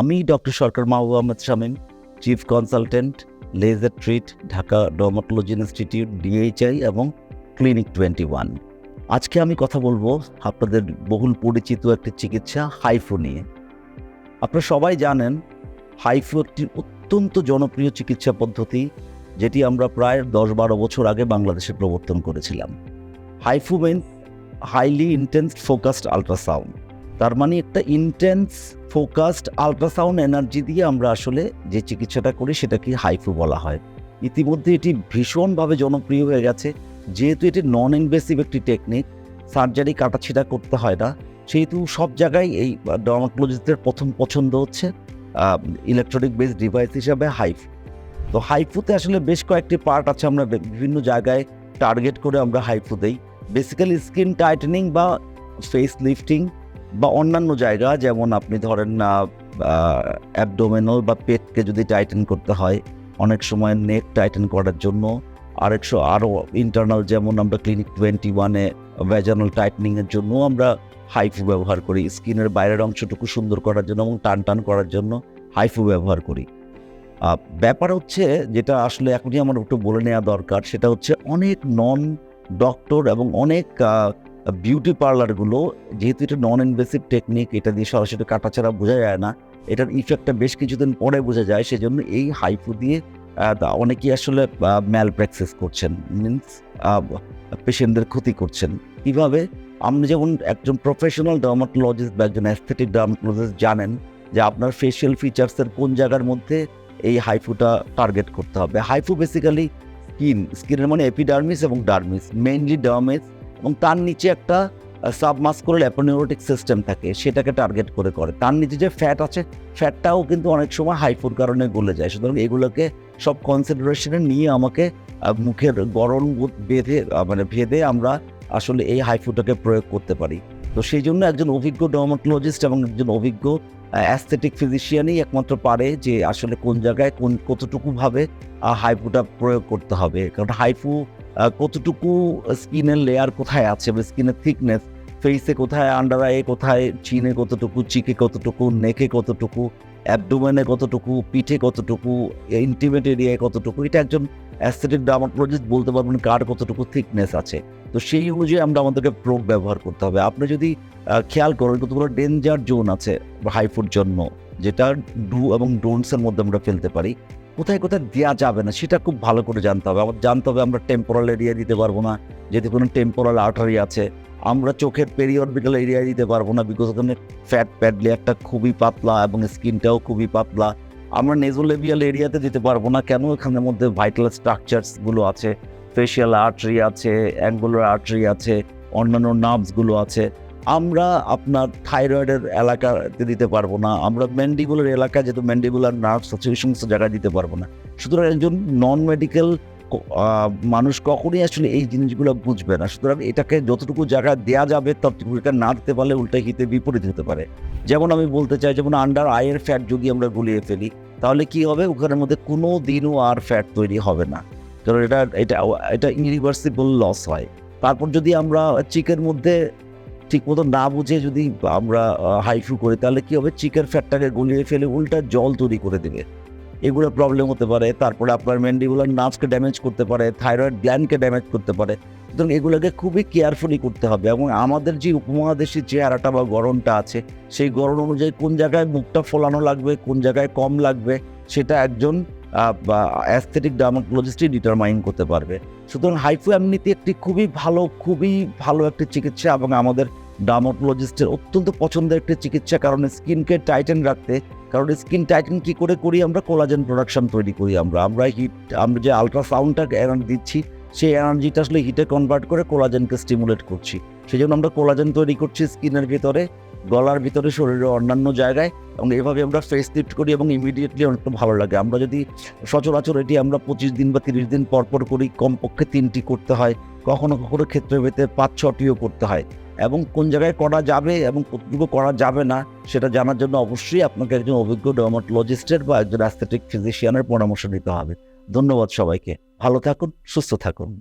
আমি doctor Sarkar Mahbub Ahmed Shamim chief consultant laser treat Dhaka dermatology institute DHI এবং clinic twenty one আজকে আমি কথা বলব আপনাদের বহুল পরিচিত একটি চিকিৎসা, হাইফো নিয়ে। আপনারা সবাই জানেন, হাইফো একটি অত্যন্ত জনপ্রিয় চিকিৎসা পদ্ধতি, যেটি আমরা প্রায় দশ বারো বছর আগে বাংলাদেশে প্রবর্তন করেছিলাম। HIFU highly intense focused ultrasound তার মানে একটা ইন্টেন্স ফোকাসড আলট্রাসাউন্ড এনার্জি দিয়ে আমরা আসলে যে চিকিৎসাটা করি সেটাকে হাইফু বলা হয়। ইতিমধ্যে এটি ভীষণভাবে জনপ্রিয় হয়ে গেছে। যেহেতু এটি নন ইনভেসিভ একটি টেকনিক সার্জারি কাটাছিটা করতে হয় না, সেহেতু সব জায়গায় এই ডর্মাটোলজিস্টদের প্রথম পছন্দ হচ্ছে ইলেকট্রনিক বেস ডিভাইস হিসাবে হাইফু তো হাইফুতে আসলে বেশ কয়েকটি পার্ট আছে, আমরা বিভিন্ন জায়গায় টার্গেট করে আমরা হাইফু দেই। বেসিক্যালি স্কিন টাইটেনিং বা ফেস লিফটিং বা অন্যান্য জায়গা, যেমন আপনি ধরেন না অ্যাবডোমেনাল বা পেটকে যদি টাইটেন করতে হয়, অনেক সময় নেক টাইটেন করার জন্য। আরেকশো আরও ইন্টারনাল যেমন আমরা ক্লিনিক টোয়েন্টি ওয়ানে ভ্যাজানাল টাইটনিংয়ের জন্য আমরা হাইফু ব্যবহার করি। স্কিনের বাইরের অংশটুকু সুন্দর করার জন্য এবং টান টান করার জন্য হাইফু ব্যবহার করি। ব্যাপার হচ্ছে যেটা আসলে এখনই আমার একটু বলে নেওয়া দরকার, সেটা হচ্ছে অনেক নন ডক্টর এবং অনেক বিউটি পার্লারগুলো যেহেতু এটা নন ইনভেসিভ টেকনিক এটা দিয়ে সরাসরি কাটাছাড়া বোঝা যায় না, এটার ইফেক্টটা বেশ কিছুদিন পরে বোঝা যায়, সেজন্য এই হাইফু দিয়ে অনেকেই আসলে ম্যাল প্র্যাকসিস করছেন মিনস পেশেন্টদের ক্ষতি করছেন। কীভাবে? আপনি যেমন একজন প্রফেশনাল ডার্মাটোলজিস্ট বা একজন অ্যাস্থেটিক ডার্মাটোলজিস্ট জানেন যে আপনার ফেশিয়াল ফিচার্সের কোন জায়গার মধ্যে এই হাইফুটা টার্গেট করতে হবে। হাইফু বেসিক্যালি স্কিন স্কিনের মানে এপিডার্মিস এবং ডার্মিস মেইনলি ডার্মিস এবং তার নিচে একটা সাবমাস্কুলার অ্যাপোনিউরোটিক সিস্টেম থাকে, সেটাকে টার্গেট করে করে। তার নিচে যে ফ্যাট আছে ফ্যাটটাও কিন্তু অনেক সময় হাইফুর কারণে গলে যায়। সুতরাং এগুলোকে সব কনসিডারেশনে নিয়ে আমাকে মুখের গরম বেঁধে মানে ভেদে আমরা আসলে এই হাইফুটাকে প্রয়োগ করতে পারি। তো সেই জন্য একজন অভিজ্ঞ ডর্মাটোলজিস্ট এবং একজন অভিজ্ঞ অ্যাস্থেটিক ফিজিশিয়ানই একমাত্র পারে যে আসলে কোন জায়গায় কোন কতটুকুভাবে হাইফুটা প্রয়োগ করতে হবে। কারণ হাইফু কতটুকু স্কিনের লেয়ার কোথায় আছে বা স্কিনের থিকনেস ফেসে কোথায় আন্ডার আয়ে কোথায় চিনে কতটুকু চিকে কতটুকু নেকে কতটুকু অ্যাবডোমেনে কতটুকু, পিঠে কতটুকু ইন্টিমেট এরিয়ায় কতটুকু, এটা একজন অ্যাস্থেটিক ডার্মাটোলজিস্ট বলতে পারবেন কার কতটুকু থিকনেস আছে। তো সেই অনুযায়ী আমরা আমাদেরকে প্রোব ব্যবহার করতে হবে। আপনি যদি খেয়াল করেন কতগুলো ডেঞ্জার জোন আছে হাইফুর জন্য, যেটা ডু এবং ডোনসের মধ্যে আমরা ফেলতে পারি। কোথায় কোথায় দেওয়া যাবে না, সেটা খুব ভালো করে জানতে হবে। আবার জানতে হবে আমরা টেম্পোরাল এরিয়া দিতে পারব না যদি কোনো টেম্পোরাল আর্টারি আছে। আমরা চোখের পেরিঅরবিটাল এরিয়া দিতে পারব না বিকজ ওখানে ফ্যাট প্যাড লেয়ারটা খুবই পাতলা এবং স্কিনটাও খুবই পাতলা। আমরা নেজোলেভিয়াল এরিয়াতে যেতে পারব না। কেন? এখানের মধ্যে ভাইটাল স্ট্রাকচারসগুলো আছে ফেশিয়াল আর্টারি আছে অ্যাঙ্গুলার আর্টারি আছে, অন্যান্য নার্ভসগুলো আছে। আমরা আপনার থাইরয়েডের এলাকাতে দিতে পারব না। আমরা ম্যান্ডিবুলার এলাকায় যেহেতু ম্যান্ডিবুলার নার্ভস আছে ওই সমস্ত জায়গায় দিতে পারব না। সুতরাং একজন নন মেডিকেল মানুষ কখনই আসলে এই জিনিসগুলো বুঝবে না। সুতরাং এটাকে যতটুকু জায়গা দেওয়া যাবে ততটুকু এটা না দিতে পারলে উল্টা হিতে বিপরীত হতে পারে। যেমন আমি বলতে চাই, যেমন আন্ডার আয়ের ফ্যাট যদি আমরা গুলিয়ে ফেলি, তাহলে কি হবে? ওখানের মধ্যে কোনো দিনও আর ফ্যাট তৈরি হবে না। কারণ এটা এটা এটা ইরিভার্সিবল লস হয়। তারপর যদি আমরা চিকের মধ্যে ঠিকমতো না বুঝে যদি আমরা হাইফু করি, তাহলে কি হবে? চিকের ফ্যাটটাকে গলিয়ে ফেলে উল্টা জল তৈরি করে দেবে। এগুলো প্রবলেম হতে পারে, তারপরে আপনার ম্যান্ডিবুলার নার্ভসকে ড্যামেজ করতে পারে থাইরয়েড গ্ল্যান্ডকে ড্যামেজ করতে পারে। সুতরাং এগুলোকে খুবই কেয়ারফুলি করতে হবে এবং আমাদের যে উপমহাদেশি চেহারাটা বা গরমটা আছে, সেই গরম অনুযায়ী কোন জায়গায় মুখটা ফোলানো লাগবে, কোন জায়গায় কম লাগবে, সেটা একজন অ্যাস্থেটিক ডার্মাটোলজিস্টই ডিটারমাইন করতে পারবে। সুতরাং হাইফু এমনিতে একটি খুবই ভালো খুবই ভালো একটি চিকিৎসা এবং আমাদের ডার্মাটোলজিস্টের অত্যন্ত পছন্দের একটি চিকিৎসা, কারণ স্কিনকে টাইটেন রাখতে কারণ স্কিন টাইটেন কি করে করি আমরা? কোলাজেন প্রোডাকশন তৈরি করি আমরা। আমরা হিট আমরা যে আলট্রাসাউন্ডটা এনার্জি দিচ্ছি, সেই এনার্জিটা আসলে হিটে কনভার্ট করে কোলাজেনকে স্টিমুলেট করছি। সেই জন্য আমরা কোলাজেন তৈরি করছি স্কিনের ভিতরে, গলার ভিতরে, শরীরের অন্যান্য জায়গায় এবং এভাবে আমরা ফেস লিফট করি এবং ইমিডিয়েটলি অনেকটা ভালো লাগে। আমরা যদি সচরাচর এটি আমরা পঁচিশ দিন বা তিরিশ দিন পর পর করি, কমপক্ষে তিনটি করতে হয়। কখনো কখনো ক্ষেত্রে ভেতে পাঁচ ছটিও করতে হয়। এবং কোন জায়গায় করা যাবে এবং কতটুকু করা যাবে না, সেটা জানার জন্য অবশ্যই আপনাকে একজন অভিজ্ঞ ডর্মাটোলজিস্টের বা একজন অ্যাস্থেটিক ফিজিশিয়ানের পরামর্শ নিতে হবে। ধন্যবাদ সবাইকে। ভালো থাকুন, সুস্থ থাকুন।